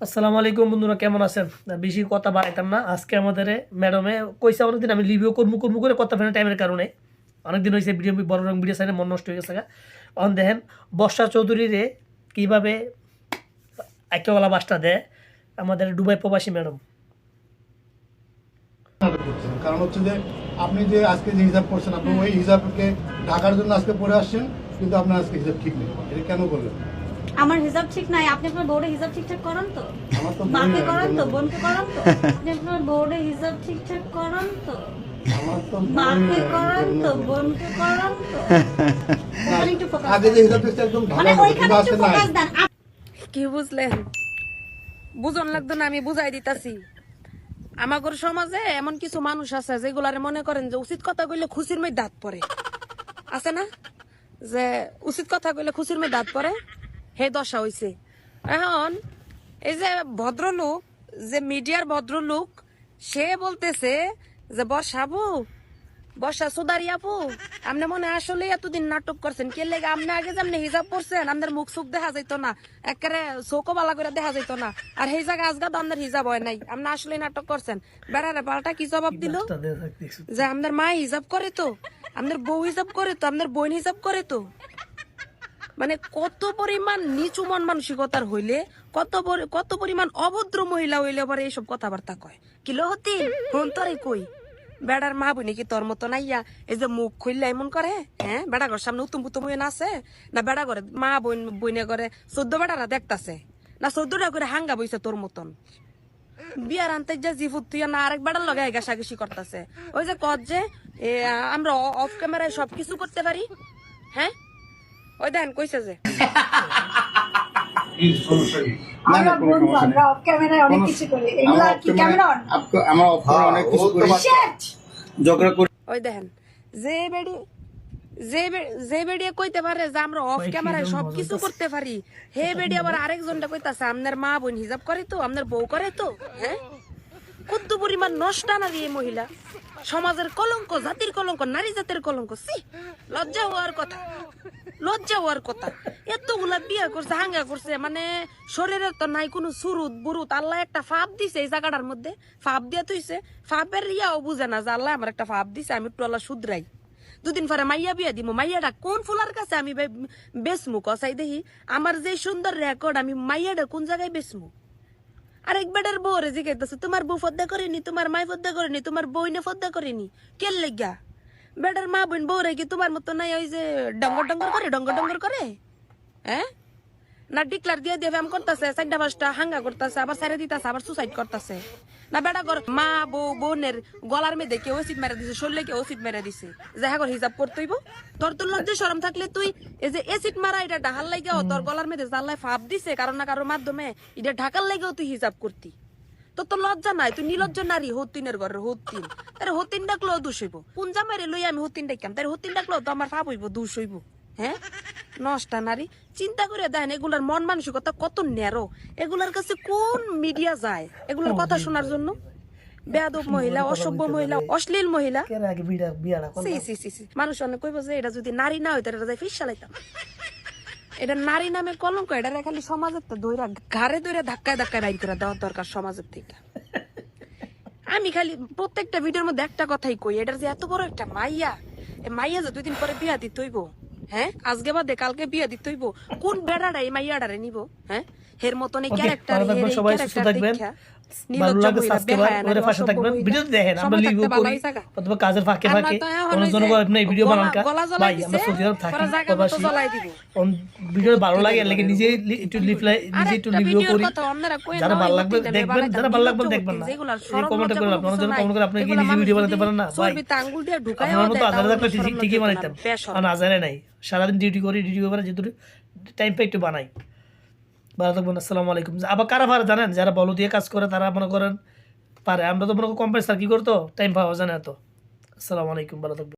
আসসালামু আলাইকুম বন্ধুরা, কেমন আছেন? বেশি কথা বাড়াইতাম না। আজকে আমাদের ম্যাডামে কইছে অনেকদিন আমি লিভিও কর্মু কর্মু করে কথা ফেলে টাইমের কারণে। অনেকদিন হয়েছে ভিডিও বড় রং ভিডিও সাইডে মন নষ্ট হয়ে গেছে অন দেখেন, বর্ষা চৌধুরীরে কীভাবে আইকেওয়ালা বাসটা দেয় আমাদের ডুবাই প্রবাসী ম্যাডাম। কারণ হচ্ছে যে, আপনি যে আজকে যে হিসাব করছেন, আপনি ওই হিসাবকে ঢাকার জন্য আজকে পড়ে আসছেন, কিন্তু আপনার আজকে হিসাব ঠিক নেই। এটা কেন করলেন আমার হিসাব ঠিক নাই আপনি আপনার বোর্ডে হিসাব ঠিকঠাক করান তো? মাকে করান তো বোনকে করান তো? আপনি আপনার বোর্ডে হিসাব ঠিকঠাক করান তো? আমার মাকে একজন- তো বোনকে করান তো? একটু ফোকাস আগে যে হিসাব দিচ্ছে একদম মানে ওইখানে একটু ফোকাস দেন। কি বুঝলেন? বুঝন লাগতো না আমি বুঝাই দিতাছি। আমাগর সমাজে এমন কিছু মানুষ আছে যেগুলারে মনে করেন যে উচিত কথা কইলে খুশির মধ্যে দাঁত পড়ে। আছে না? যে উচিত কথা কইলে খুশির মধ্যে দাঁত পড়ে। হে দশা হইছে। এখন এই যে ভদ্রলোক যে মিডিয়ার ভদ্রলোক সে বলতেছে যে বর্ষাবু বর্ষা সুদারি আপু আপনি মনে আসলে এতদিন নাটক করছেন। কে লেগে আপনি আগে যেমনি হিসাব করছেন আপনার মুখ সুখ দেখা যাইত না। একেবারে চৌকো বালা করে দেখা যাইত না। আর সেই জায়গায় আজকে তো আপনার হিসাব হয় নাই। আপনি আসলে নাটক করছেন। বেড়ারে পাল্টা কি জবাব দিল। যে আপনার মা হিসাব করে তো আপনার বউ হিসাব করে তো আপনার বোন হিসাব করে তো। মানে কত পরিমাণ নিচু মন মানসিকতার হইলে, কত কত পরিমাণ অভদ্র মহিলা হইলে আবার এইসব কথাবার্তা কয়? কিলো হতি ফোন তোরে কই? বেড়ার মা বই কি তোর মতো নাইয়া এই যে মুখ খুললে এমন করে? হ্যাঁ? বেড়া ঘর সামনে উতুম পুতুম হয়ে নাচে? না বেড়া ঘরে মা বোন বইনে করে চোদ্দ বেড়ারা দেখতাছে? না চোদ্দটা করে হাঙ্গা বইছে তোর মতন? বিয়ার আনতে যে জিফুত তুই না আরেক বেড়ার লগে ঘাসাঘাসি করতেছে। ওই যে কত যে আমরা অফ ক্যামেরায় সবকিছু করতে পারি? হ্যাঁ? ওই দেন কইছে যে। আমরা বন্ধু আমরা অফ ক্যামেরায় অনেক কিছু করি। এগুলো কি ক্যামেরা অন আমার অফার অনেক কিছু করি। Shit! ঝগড়া করি। ওই দেখেন যে বেড়ি যে বে- কইতে পারে যে আমরা অফ ক্যামেরায় সবকিছু করতে পারি হে বেড়ি আবার আরেকজনটা কইতাছে আপনার মা বোন হিসাব করে তো আপনার বউ করে তো? হ্যাঁ? কত পরিমাণ নষ্ট নারী এই মহিলা। সমাজের কলঙ্ক জাতির কলঙ্ক নারী জাতির কলঙ্ক সি লজ্জা হওয়ার কথা। লজ্জা হওয়ার কথা। এতগুলা বিয়ে করছে, হাঙ্গা করছে মানে শরীরের তো নাই কোনো সুরুত বুরুত। আল্লাহ একটা ফাপ দিছে এই জায়গাটার মধ্যে। ফাপ দিয়া তুইছে ফাপের ইয়াও বুঝে না যে আল্লাহ আমার একটা ফাপ দিছে, আমি একটু আল্লাহ শুধরাই। দুদিন পরে মাইয়া বিয়া দিব মাইয়াটা কোন ফুলার কাছে আমি বে- বেচমু? কসাই দেখি আমার যে সুন্দর রেকর্ড আমি মাইয়াটা কোন জায়গায় বেচমু? আরেক বেটার বউ রে জিজ্ঞাসা তোমার বউ ফদ্দা করেনি, তোমার মাই ফদ্দা করেনি, তোমার বইনে ফদ্দা করেনি। কে লেগা? বেটার মা বোন বউ কি তোমার মতো নাই ওই যে ডঙ্গর ডঙ্গর করে, ডঙ্গর ডঙ্গর করে? হ্যাঁ? না ডিক্লার দিয়ে দিয়ে ব্যায়াম করতেছে, চারটা পাঁচটা হাঙ্গা করতেছে, আবার সাইরে দিতেছে, আবার সুসাইড করতেছে। না বেটা ঘর মা বউ বোনের গলার মেয়েদে কেউ ওসিড মেরে দিছে, শরীরে কেউ ওসিড মেরে দিছে। যে হ্যাঁ হিসাব করতেইব তোর তো লজ্জা, শরম থাকলে তুই এই যে এসিড মারা, এটা ঢাকার লাগেও তোর গলার মেয়েদে জাল্লায় ফাপ দিছে কারণ না কারোর মাধ্যমে। এটা ঢাকার লাগেও তুই হিসাব করতি। তোর তো লজ্জা নাই তুই নিলজ্জ নারী হতিনের ঘরের হতিন। তার হতিন ডাকলেও দোষ হইব। কোন জামাইরে লই আমি হতিন ডাকাম তার হতিন ডাকলেও তো আমার ফাপ হইব দোষ হইব। হ্যাঁ? নষ্টা নারী। চিন্তা করে দেখেন এগুলার মন মানসিকতা কত ন্যারো। এগুলার কাছে কোন মিডিয়া যায়? এগুলার কথা শোনার জন্য? বেয়াদব মহিলা অসভ্য মহিলা অশ্লীল মহিলা। মানুষ অনেক কইব যে এটা যদি নারী না এটা যাই ফিস চালাইতাম। এটা নারী নামে কলঙ্ক এটা খালি সমাজের তো দৈরা ঘাড়ে দৈরা ধাক্কায় ধাক্কায় বাইর করে দেওয়ার দরকার সমাজের থেকে। আমি খালি প্রত্যেকটা ভিডিওর মধ্যে একটা কথাই কই, এটার যে এত বড় একটা মাইয়া মাইয়া যে দুই দিন পরে বিয়া দিতে হইব। হ্যাঁ? আজকে বাদে কালকে বিয়া দিতে হইব। কোন বেড়াটা এই মাইয়াটারে নিব? হ্যাঁ? হের মতন এই ক্যারেক্টার সবাই, সুস্থ থাকবেন। ভালো লাগে সাবস্ক্রাইব করে পাশে থাকবেন। ভিডিও দেখেন আমরা করি। অথবা কাজের ফাঁকে ফাঁকে। আপনি ভিডিও বানান ভাই আমরা সৌদি আরব থাকি প্রবাসী। ভিডিও ভালো লাগে লাগে নিজে একটু লিফলাই নিজে একটু রিভিউ করি। যারা ভালো লাগবে দেখবেন যারা ভালো লাগবে দেখবেন না। এই কমেন্ট করে আপনারা যেন কমেন্ট করে আপনি কি নিজে ভিডিও বানাতে পারেন না। ভাই মতো আধারে থাকলে ঠিকই বানাইতাম আর না জানে নাই। সারাদিন ডিউটি করি ডিউটি করে যেহেতু টাইম পাই একটু বানাই। ভালো থাকবেন, আসসালামু আলাইকুম। আবার কারা পারে জানেন? যারা বলো দিয়ে কাজ করে, তারা মনে করেন, পারে। আমরা তো মনে করি কম্পাস কি করতো? টাইম পাওয়া যায় না এত। আসসালামু আলাইকুম, ভালো থাকবেন।